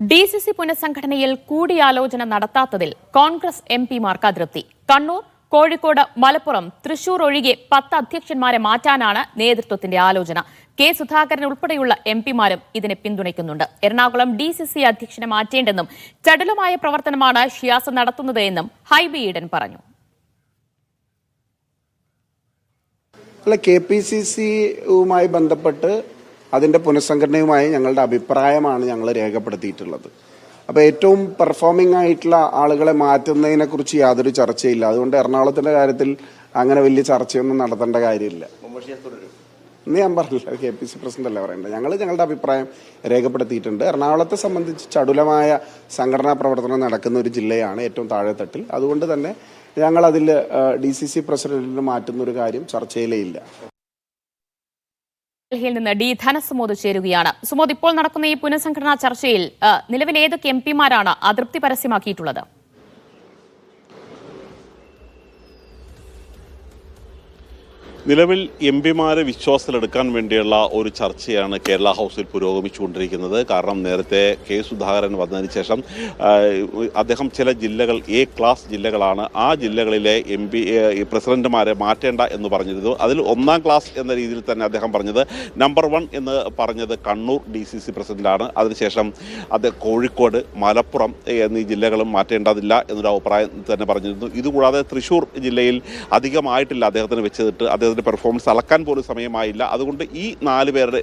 D C C പുനഃസംഘടനയിൽ കൂടിയാലോചന നടത്താത്തതിൽ Congress M പിമാർക്ക് അതൃപ്തി. കണ്ണൂർ കോഴിക്കോട് മലപ്പുറം തൃശൂർ ഒഴികെ പത്ത് അധ്യക്ഷന്മാരെ മാറ്റാനാണ് നേതൃത്വത്തിന്റെ ആലോചന. കെ സുധാകരൻ ഉൾപ്പെടെയുള്ള എം പിമാരും ഇതിനെ പിന്തുണയ്ക്കുന്നുണ്ട്. എറണാകുളം ഡി സി സി അധ്യക്ഷനെ മാറ്റേണ്ടെന്നും ചടുലമായ പ്രവർത്തനമാണ് ഷിയാസ് നടത്തുന്നതെന്നും ഹൈബി ഈഡൻ പറഞ്ഞു. അല്ല കെ പി സി സിയുമായി ബന്ധപ്പെട്ട് അതിന്റെ പുനഃസംഘടനയുമായി ഞങ്ങളുടെ അഭിപ്രായമാണ് ഞങ്ങൾ രേഖപ്പെടുത്തിയിട്ടുള്ളത്. അപ്പോൾ ഏറ്റവും പെർഫോമിംഗ് ആയിട്ടുള്ള ആളുകളെ മാറ്റുന്നതിനെക്കുറിച്ച് യാതൊരു ചർച്ചയില്ല. അതുകൊണ്ട് എറണാകുളത്തിന്റെ കാര്യത്തിൽ അങ്ങനെ വലിയ ചർച്ചയൊന്നും നടത്തേണ്ട കാര്യമില്ല. ഇന്ന് ഞാൻ പറഞ്ഞില്ല കെ പി സി പ്രസിഡന്റ് അല്ലേ പറയേണ്ടത്. ഞങ്ങൾ ഞങ്ങളുടെ അഭിപ്രായം രേഖപ്പെടുത്തിയിട്ടുണ്ട്. എറണാകുളത്തെ സംബന്ധിച്ച് ചടുലമായ സംഘടനാ പ്രവർത്തനം നടക്കുന്ന ഒരു ജില്ലയാണ് ഏറ്റവും താഴെത്തട്ടിൽ. അതുകൊണ്ട് തന്നെ ഞങ്ങൾ അതിൽ ഡി സി സി പ്രസിഡന്റിന് മാറ്റുന്ന ഒരു കാര്യം ചർച്ചയിലേ ഇല്ല. ഡൽഹിയിൽ നിന്ന് ഡി ധനസുമോദ് ചേരുകയാണ്. സുമോദ് ഇപ്പോൾ നടക്കുന്ന ഈ പുനഃസംഘടനാ ചർച്ചയിൽ നിലവിൽ ഏതൊക്കെ എം പിമാരാണ് അതൃപ്തി പരസ്യമാക്കിയിട്ടുള്ളത്? നിലവിൽ എം പിമാരെ വിശ്വാസത്തിലെടുക്കാൻ വേണ്ടിയുള്ള ഒരു ചർച്ചയാണ് കേരള ഹൗസിൽ പുരോഗമിച്ചുകൊണ്ടിരിക്കുന്നത്. കാരണം നേരത്തെ കെ സുധാകരൻ വന്നതിന് ശേഷം അദ്ദേഹം ചില ജില്ലകൾ എ ക്ലാസ് ജില്ലകളാണ്. ആ ജില്ലകളിലെ എം പി പ്രസിഡന്റുമാരെ മാറ്റേണ്ട എന്ന് പറഞ്ഞിരുന്നു. അതിൽ ഒന്നാം ക്ലാസ് എന്ന രീതിയിൽ തന്നെ അദ്ദേഹം പറഞ്ഞത്. നമ്പർ വൺ എന്ന് പറഞ്ഞത് കണ്ണൂർ ഡി സി സി പ്രസിഡന്റാണ്. അതിനുശേഷം അദ്ദേഹം കോഴിക്കോട് മലപ്പുറം എന്നീ ജില്ലകളും മാറ്റേണ്ടതില്ല എന്നൊരു അഭിപ്രായം തന്നെ പറഞ്ഞിരുന്നു. ഇതുകൂടാതെ തൃശ്ശൂർ ജില്ലയിൽ അധികമായിട്ടില്ല അദ്ദേഹത്തിന് വെച്ചിട്ട് അദ്ദേഹത്തിന്റെ പെർഫോമൻസ് അളക്കാൻ പോലും സമയമായില്ല. അതുകൊണ്ട് ഈ നാല് പേരുടെ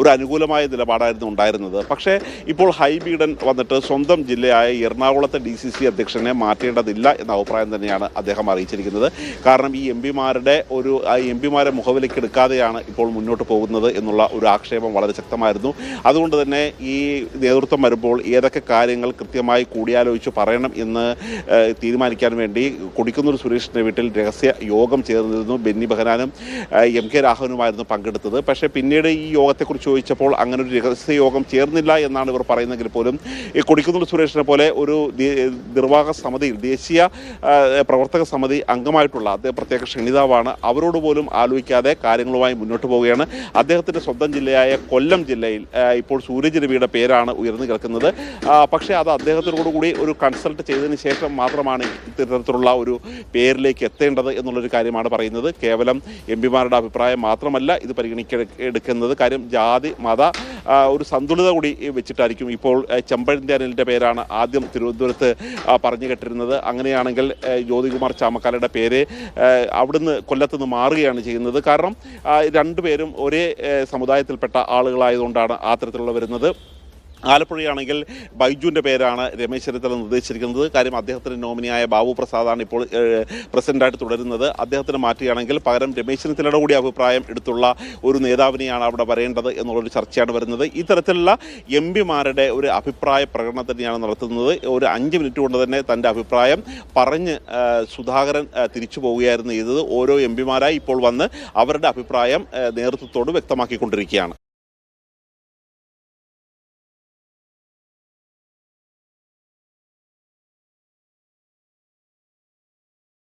ഒരു അനുകൂലമായ നിലപാടായിരുന്നു ഉണ്ടായിരുന്നത്. പക്ഷേ ഇപ്പോൾ ഹൈബീഡൻ വന്നിട്ട് സ്വന്തം ജില്ലയായ എറണാകുളത്തെ ഡി സി സി അധ്യക്ഷനെ മാറ്റേണ്ടതില്ല എന്ന അഭിപ്രായം തന്നെയാണ് അദ്ദേഹം അറിയിച്ചിരിക്കുന്നത്. കാരണം ഈ എം പിമാരുടെ ഒരു എം പിമാരെ മുഖവിലേക്ക് എടുക്കാതെയാണ് ഇപ്പോൾ മുന്നോട്ട് പോകുന്നത് എന്നുള്ള ഒരു ആക്ഷേപം വളരെ ശക്തമായിരുന്നു. അതുകൊണ്ട് തന്നെ ഈ നേതൃത്വം വരുമ്പോൾ ഏതൊക്കെ കാര്യങ്ങൾ കൃത്യമായി കൂടിയാലോചിച്ച് പറയണം എന്ന് തീരുമാനിക്കാൻ വേണ്ടി കൊടിക്കുന്നൂർ സുരേഷിന്റെ വീട്ടിൽ രഹസ്യ യോഗം ചേർന്നിരുന്നു. ബെന്നി ബെഹനാനും ഏഹ്, എം കെ രാഘവനുമായിരുന്നു പങ്കെടുത്തത്. പക്ഷേ പിന്നീട് ഈ യോഗത്തെക്കുറിച്ച് ചോദിച്ചപ്പോൾ അങ്ങനെ ഒരു രഹസ്യ യോഗം ചേർന്നില്ല എന്നാണ് ഇവർ പറയുന്നെങ്കിൽ പോലും ഈ കൊടിക്കുന്നൂർ സുരേഷിനെ പോലെ ഒരു നിർവാഹക സമിതിയിൽ ദേശീയ പ്രവർത്തക സമിതി അംഗമായിട്ടുള്ള അദ്ദേഹം പ്രത്യേക ക്ഷണിതാവാണ് അവരോട് പോലും ആലോചിക്കാതെ കാര്യങ്ങളുമായി മുന്നോട്ട് പോവുകയാണ്. അദ്ദേഹത്തിന്റെ സ്വന്തം ജില്ലയായ കൊല്ലം ജില്ലയിൽ ഇപ്പോൾ ഇപ്പോൾ സൂര്യജരവിയുടെ പേരാണ് ഉയർന്നു കേൾക്കുന്നത്. പക്ഷേ അത് അദ്ദേഹത്തിനോട് കൂടി ഒരു കൺസൾട്ട് ചെയ്തതിന് ശേഷം മാത്രമാണ് ഇത്തരത്തിലുള്ള ഒരു പേരിലേക്ക് എത്തേണ്ടത് എന്നുള്ളൊരു കാര്യമാണ് പറയുന്നത്. കേവലം എം പിമാരുടെ അഭിപ്രായം മാത്രമല്ല ഇത് പരിഗണിക്കെടുക്കുന്നത് കാര്യം ജാതി മത ഒരു സന്തുലിത കൂടി വെച്ചിട്ടായിരിക്കും ഇപ്പോൾ ചെമ്പഴന്ത്യാനിലിന്റെ പേരാണ് ആദ്യം തിരുവനന്തപുരത്ത് പറഞ്ഞു കേട്ടിരുന്നത്. അങ്ങനെയാണെങ്കിൽ ജ്യോതികുമാർ ചാമക്കാലയുടെ പേര് അവിടുന്ന് കൊല്ലത്തുനിന്ന് മാറുകയാണ് ചെയ്യുന്നത്. കാരണം രണ്ടുപേരും ഒരേ സമുദായത്തിൽപ്പെട്ട ആളുകളായതുകൊണ്ടാണ് ആ തരത്തിലുള്ള വരുന്നത്. ആലപ്പുഴയാണെങ്കിൽ ബൈജുവിന്റെ പേരാണ് രമേശ് ചെന്നിത്തല നിർദ്ദേശിച്ചിരിക്കുന്നത്. കാര്യം അദ്ദേഹത്തിന്റെ നോമിനിയായ ബാബു പ്രസാദാണ് ഇപ്പോൾ പ്രസിഡന്റായിട്ട് തുടരുന്നത്. അദ്ദേഹത്തിന് മാറ്റുകയാണെങ്കിൽ പകരം രമേശ് ചെന്നിത്തലയുടെ കൂടി അഭിപ്രായം എടുത്തുള്ള ഒരു നേതാവിനെയാണ് അവിടെ വരേണ്ടത് എന്നുള്ളൊരു ചർച്ചയാണ് വരുന്നത്. ഇത്തരത്തിലുള്ള എം പിമാരുടെ ഒരു അഭിപ്രായ പ്രകടനം തന്നെയാണ് നടത്തുന്നത്. ഒരു അഞ്ച് മിനിറ്റ് കൊണ്ട് തന്നെ തന്റെ അഭിപ്രായം പറഞ്ഞ് സുധാകരൻ തിരിച്ചു പോവുകയായിരുന്നു ചെയ്തത്. ഓരോ എം പിമാരായി ഇപ്പോൾ വന്ന് അവരുടെ അഭിപ്രായം നേതൃത്വത്തോട് വ്യക്തമാക്കിക്കൊണ്ടിരിക്കുകയാണ്.